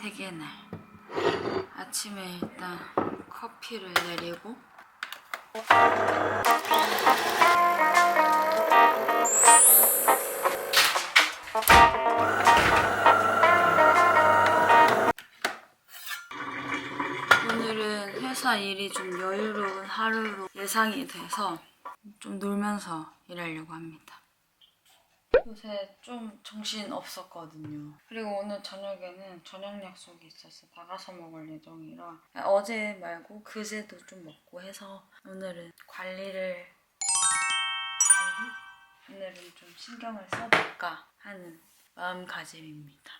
퇴근의 날. 아침에 일단 커피를 내리고 오늘은 회사 일이 좀 여유로운 하루로 예상이 돼서 좀 놀면서 일하려고 합니다. 요새 좀 정신 없었거든요. 그리고 오늘 저녁에는 저녁 약속이 있어서 나가서 먹을 예정이라 어제 말고 그제도 좀 먹고 해서 오늘은 관리를 관리? 오늘은 좀 신경을 써볼까 하는 마음가짐입니다.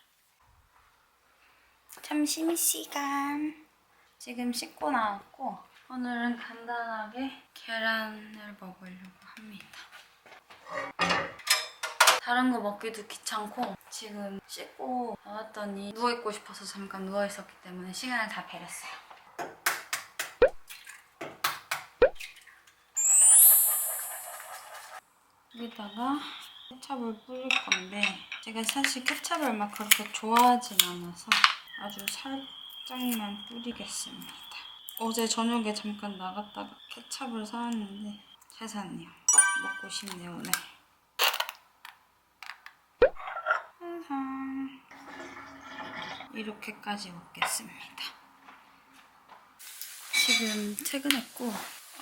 점심 시간. 지금 씻고 나왔고 오늘은 간단하게 계란을 먹으려고 합니다. 다른 거 먹기도 귀찮고 지금 씻고 나왔더니 누워있고 싶어서 잠깐 누워있었기 때문에 시간을 다 배렸어요. 여기다가 케찹을 뿌릴 건데 제가 사실 케찹을 막 그렇게 좋아하진 않아서 아주 살짝만 뿌리겠습니다. 어제 저녁에 잠깐 나갔다가 케찹을 사왔는데 잘 샀네요. 먹고 싶네요 오늘. 짜잔. 이렇게까지 먹겠습니다. 지금 퇴근했고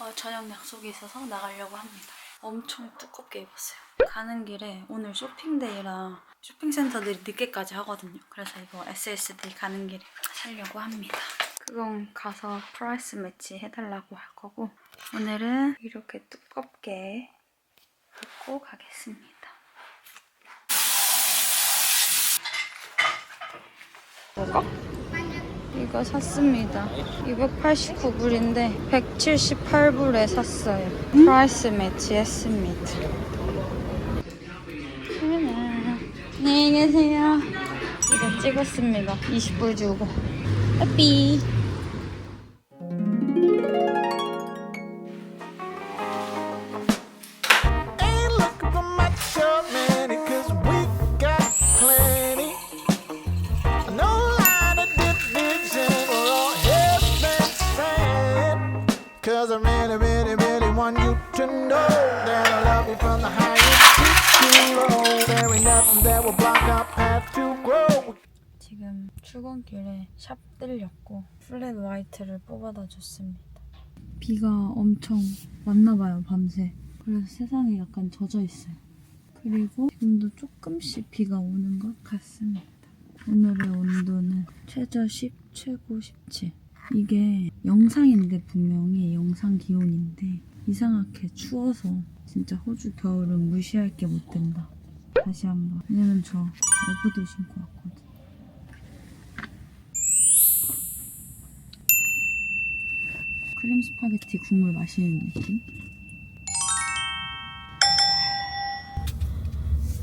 어, 저녁 약속이 있어서 나가려고 합니다. 엄청 두껍게 입었어요. 가는 길에 오늘 쇼핑데이라 쇼핑센터들이 늦게까지 하거든요. 그래서 이거 SSD 가는 길에 사려고 합니다. 그건 가서 프라이스 매치 해달라고 할 거고 오늘은 이렇게 두껍게 입고 가겠습니다. 뭐가? 이거 샀습니다. 289불인데 178불에 샀어요. 프라이스 매치했습니다. 안녕히 계세요. 이거 찍었습니다. 20불 주고. 해피. 샵 들렸고 플랫 화이트를 뽑아다 줬습니다. 비가 엄청 왔나봐요 밤새. 그래서 세상이 약간 젖어 있어요. 그리고 지금도 조금씩 비가 오는 것 같습니다. 오늘의 온도는 최저 10, 최고 17. 이게 영상인데 분명히 영상 기온인데 이상하게 추워서 진짜 호주 겨울은 무시할 게 못 된다. 다시 한번. 왜냐면 저 어부도 신고 왔거든. 크림 스파게티 국물 마시는 느낌?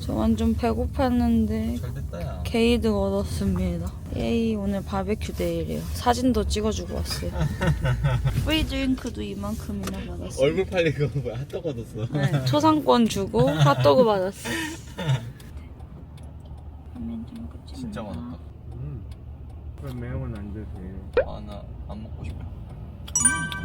저 완전 배고팠는데 게이드 얻었습니다. 예이 오늘 바베큐 데이래요. 사진도 찍어주고 왔어요. 프리 드링크도 이만큼이나 받았어요. 얼굴 팔리고 뭐야 핫도그 얻었어 네, 초상권 주고 핫도그 받았어. 좀 진짜. 많았다 음. 그럼 매운 안 드세요? 아나 안 먹고 싶어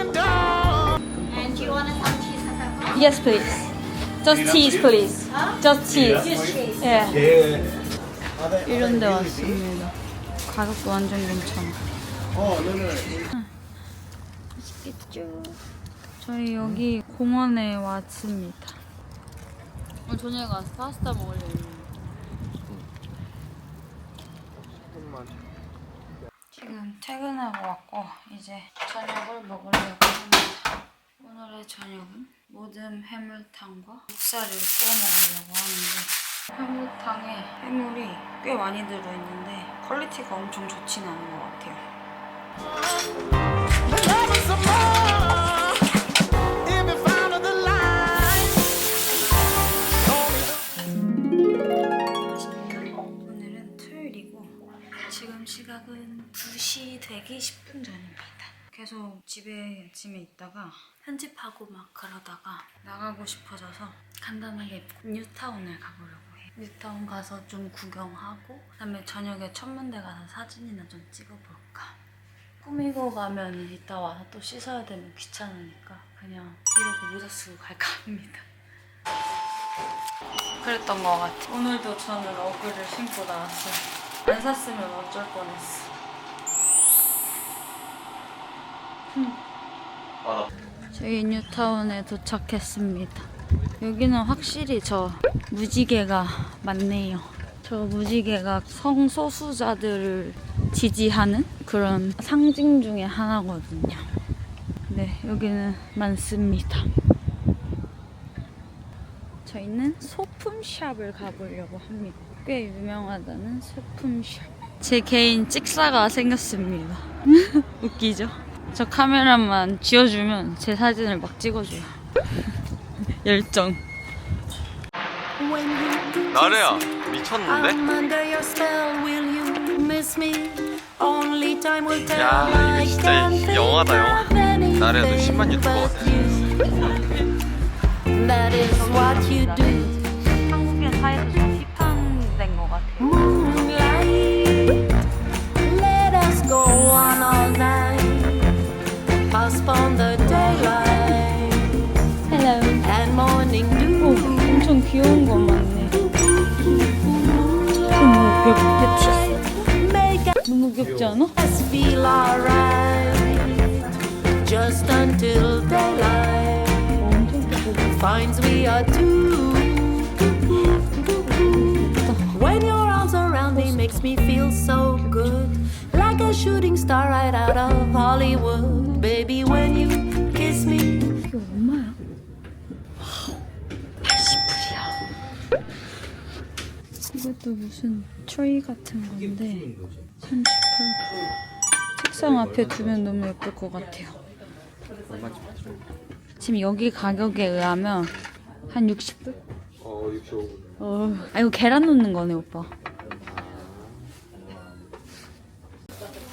and you want some cheese and pepper? Yes, please. Just cheese, please. Just cheese. Just cheese. 예. 이런 데 왔습니다. 가격도 완전 괜찮아. 맛있겠죠. 저희 여기 공원에 왔습니다. 어, 저녁에 가서 파스타 먹으려고. 지금 퇴근하고 왔고 이제 저녁을 먹으려고 합니다. 오늘의 저녁은 모듬 해물탕과 목살을 구워 먹으려고 하는데 해물탕에 해물이 꽤 많이 들어있는데 퀄리티가 엄청 좋진 않은 것 같아요. 계속 집에 짐에 있다가 편집하고 막 그러다가 나가고 싶어져서 간단하게 뉴타운을 가보려고 해요. 뉴타운 가서 좀 구경하고 그다음에 저녁에 천문대 가서 사진이나 좀 찍어볼까. 꾸미고 가면 이따 와서 또 씻어야 되면 귀찮으니까 그냥 이러고 모자 쓰고 갈까 합니다. 그랬던 것 같아. 오늘도 저는 어그를 신고 나왔어요. 안 샀으면 어쩔 뻔했어. 저희 뉴타운에 도착했습니다. 여기는 확실히 저 무지개가 많네요. 저 무지개가 성소수자들을 지지하는 그런 상징 중에 하나거든요. 네, 여기는 많습니다. 저희는 소품샵을 가보려고 합니다. 꽤 유명하다는 소품샵. 제 개인 찍사가 생겼습니다. 웃기죠? 저 카메라만 쥐어주면 제 사진을 막 찍어줘요. 열정. 나래야 미쳤는데? 야, 이거 진짜 영화다, 영화. 나래야, 너 10만 유튜버 but you. That is what you do. 이것도 무슨 트리 같은 건데 38불. 책상 앞에 두면 너무 예쁠 것 같아요. 지금 여기 가격에 의하면 한 60불? 어 65분 어, 아 이거 계란 넣는 거네 오빠.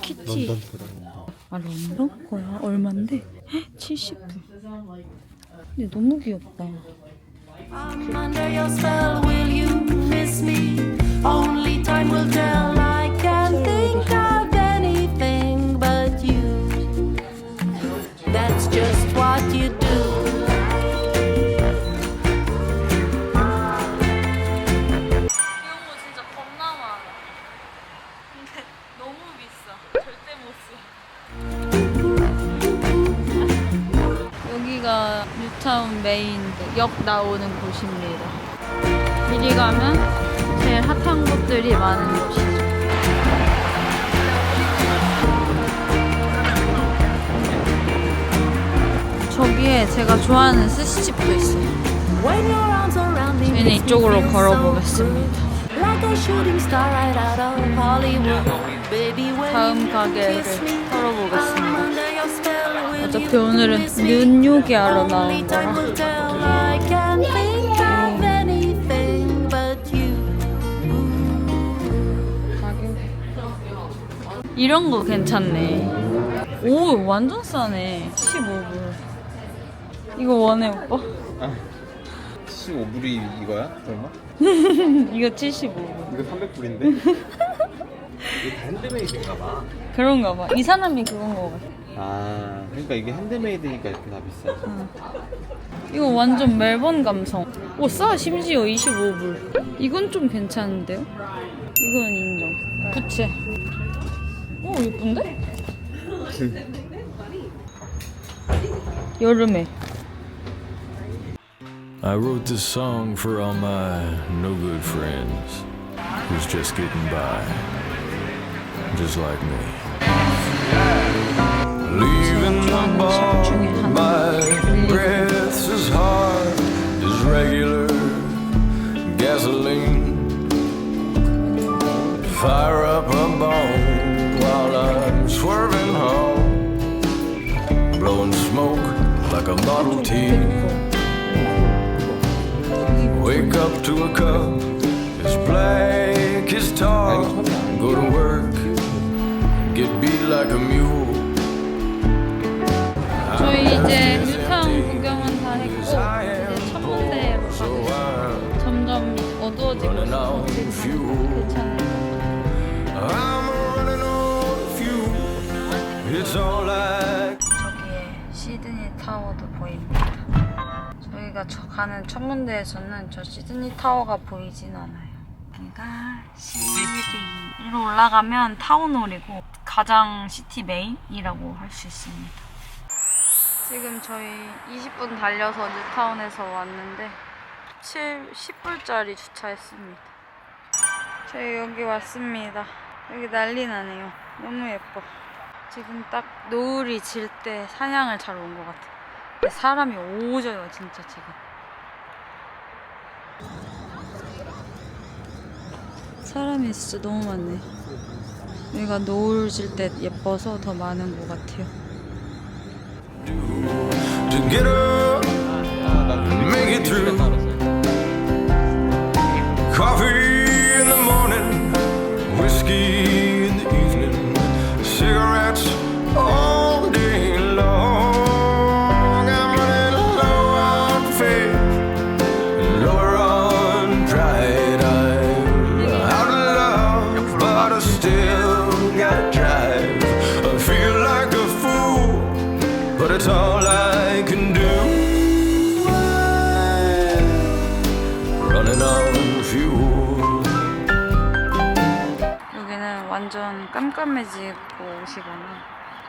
키티. 아 런던 거야? 얼만데? 70불. 근데 너무 귀엽다. I'm under your spell. Will you miss me? 역 나오는 곳입니다. 이리 가면 제일 핫한 곳들이 많은 곳이죠. 저기에 제가 좋아하는 스시집도 있어요. 저희는 이쪽으로 걸어보겠습니다. 다음 가게를 털어보겠습니다. Will 어차피 오늘은 요기하러 Only 나온 거라. 이런 거 괜찮네. 오, 완전 싸네. 15불. 이거 원해, 오빠? 15불이 이거야? 설마? 이거 75불. 이거 300불인데? 이게 핸드메이드인가 봐 그런가 봐. 이 사람이 그건 거 같아. 아 그러니까 이게 핸드메이드니까 이렇게 다 비싸지 이거 완전 멜번 감성. 오, 싸. 심지어 25불. 이건 좀 괜찮은데요? 이건 인정. 부채. 오, 예쁜데? 여름에. I wrote this song for all my no good friends who's just getting by, just like me. Leaving the bar, my breath's as hard as regular gasoline. Fire up a like a Model T. Wake up to a cup as black as tar. Go to work, get beat like a mule. 저희 이제 저 가는 천문대에서는 저 시드니 타워가 보이진 않아요 여기가 시드니 로 올라가면 타운홀이고 가장 시티 메인이라고 할 수 있습니다 지금 저희 20분 달려서 뉴타운에서 왔는데 7, 10불짜리 주차했습니다. 저희 여기 왔습니다. 여기 난리 나네요. 너무 예뻐. 지금 딱 노을이 질 때 사냥을 잘 온 것 같아. 근데 사람이 오져요, 진짜 지금. 사람이 진짜 너무 많네. 여기가 노을 질 때 예뻐서 더 많은 것 같아요. I can do. Running on fuel. 여기는 완전 깜깜해지고 오시거나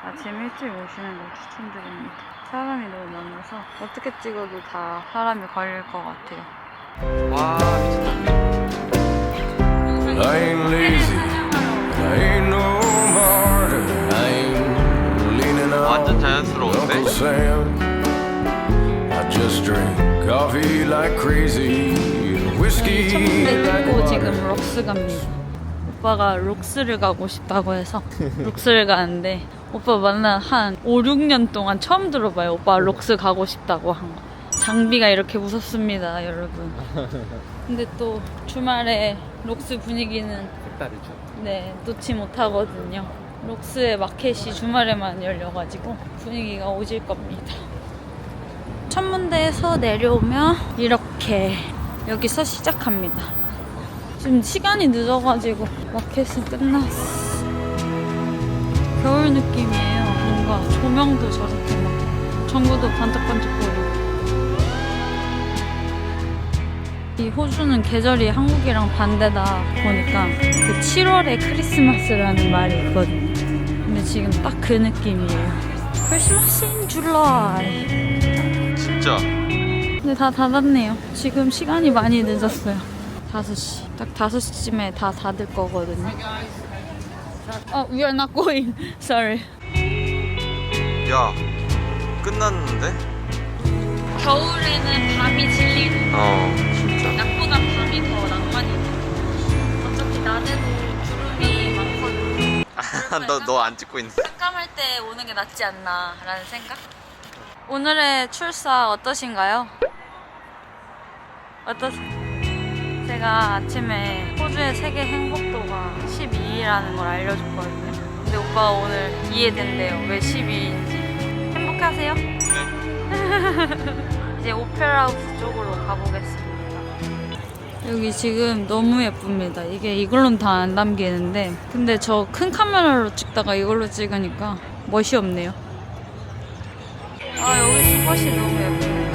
아침 일찍 오시는 걸 추천드립니다. 사람이 너무 많아서 어떻게 찍어도 다 사람이 걸릴 것 같아요. 와 미쳤다 I ain't lazy. I ain't no martyr. I ain't leaning on 완전 자연스러운데? Uncle Sam. Just drink coffee like crazy whiskey 천문대 like water. 지금 록스 갑니다. 오빠가 록스를 가고 싶다고 해서 록스를 가는데 오빠 만나 한 5, 6년 동안 처음 들어봐요. 오빠 록스 가고 싶다고 한 거. 장비가 이렇게 무섭습니다, 여러분. 근데 또 주말에 록스 분위기는 색다르죠. 네, 놓지 못하거든요. 록스의 마켓이 주말에만 열려가지고 분위기가 오질 겁니다. 천문대에서 내려오면 이렇게 여기서 시작합니다. 지금 시간이 늦어가지고 마켓은 끝났어. 겨울 느낌이에요. 뭔가 조명도 저렇게 막 전구도 반짝반짝거리고. 이 호주는 계절이 한국이랑 반대다 보니까 그 7월에 크리스마스라는 말이 있거든요. 근데 지금 딱 그 느낌이에요. 크리스마스 인 줄라이. 진짜 근데 다 닫았네요. 지금 시간이 많이 늦었어요. 5시. 딱 5시쯤에 다 닫을 거거든요. 어, we are not going. Sorry. 야 끝났는데? 겨울에는 밤이 질리는 어 진짜 낮보다 밤이 더 낭만이 있는 어차피 낮에도 구름이 많거든. 너너 안 찍고 있는데 깜깜할 때 오는 게 낫지 않나 라는 생각? 오늘의 출사 어떠신가요? 어떠세요? 제가 아침에 호주의 세계 행복도가 12위라는 걸 알려줬거든요. 근데 오빠가 오늘 이해된대요. 왜 12위인지. 행복하세요? 이제 오페라 하우스 쪽으로 가보겠습니다. 여기 지금 너무 예쁩니다. 이게 이걸로는 다 안 담기는데 근데 저 큰 카메라로 찍다가 이걸로 찍으니까 멋이 없네요. 스팟이 너무 예쁘네요.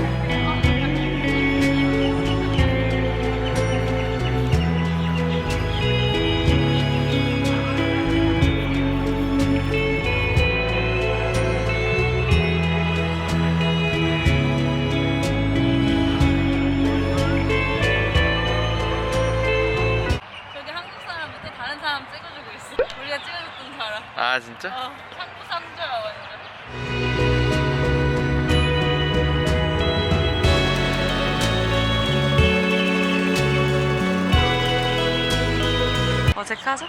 저기 한국 사람 밑에 다른 사람 찍어주고 있어. 우리가 찍어줬던 사람. 아 진짜? 어, 어색하죠?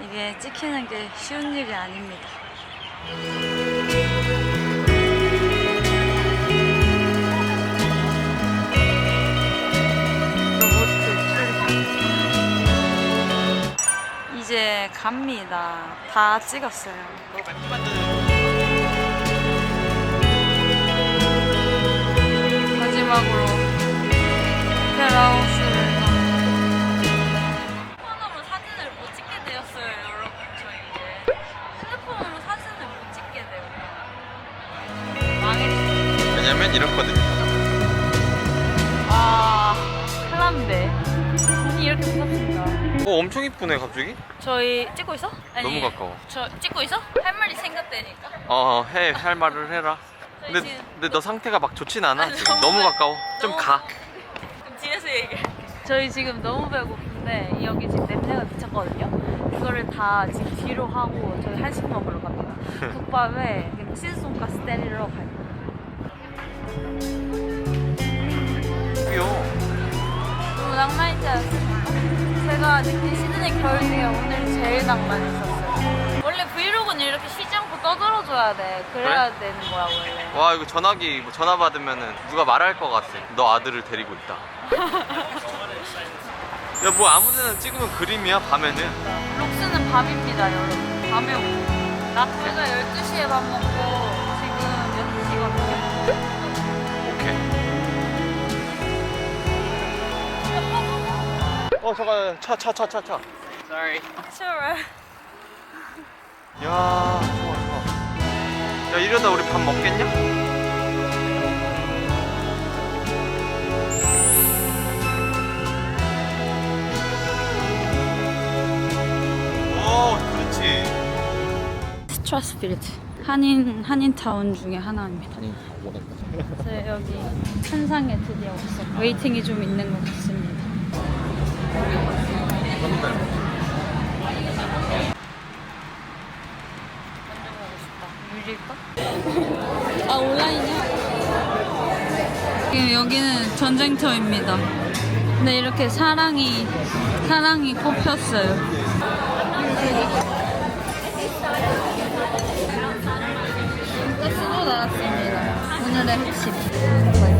이게 찍히는 게 쉬운 일이 아닙니다. 이제 갑니다. 다 찍었어요. 마지막으로 그 페라우스 왜냐면 이렇거든요. 아, 큰일 났네. 눈이 이렇게 무섭습니다. 어 엄청 이쁘네 갑자기. 저희 찍고 있어? 너무 가까워. 저 찍고 있어? 할 말이 생겼다니까. 어해할 말을 해라. 근데 지금- 근데 너 상태가 막 좋진 않아 아니, 지금 너무- 너무 가까워. 좀 너무- 가. 그럼 뒤에서 얘기해. 저희 지금 너무 배고픈데 여기 지금 냄새가 미쳤거든요. 이거를 다 지금 뒤로 하고 저희 한식 먹으러 갑니다. 국밥에 치즈 돈가스 때리러 갈. 귀여워. 너무 낭만 있지 않습니까? 제가 느낀 시드니 겨울 중에 오늘 제일 낭만 있었어요. 원래 브이로그는 이렇게 쉬지 않고 떠들어줘야 돼. 그래야 되는 거야 원래. 와 이거 전화기 뭐 전화 받으면은 누가 말할 것 같아. 너 아들을 데리고 있다. 야 뭐 아무 데나 찍으면 그림이야 밤에는. 록스는 밤입니다, 여러분. 밤에 오고. 라떼가 12시에 밥 먹고 지금 6시거든요. 어 잠깐 차차 차 차 차. Sorry. Sure. 야 좋아 좋아. 야 이러다 우리 밥 먹겠냐? 오 그렇지. 스트라스필드. 한인, 한인 타운 중에 하나입니다. 네, 여기 한상에 드디어 왔어요. 웨이팅이 좀 있는 것 같습니다. 아 온라인이야? 지금 여기는 전쟁터입니다. 근데 이렇게 사랑이 사랑이 꼽혔어요. 가스도 나왔습니다. 오늘의 핵심.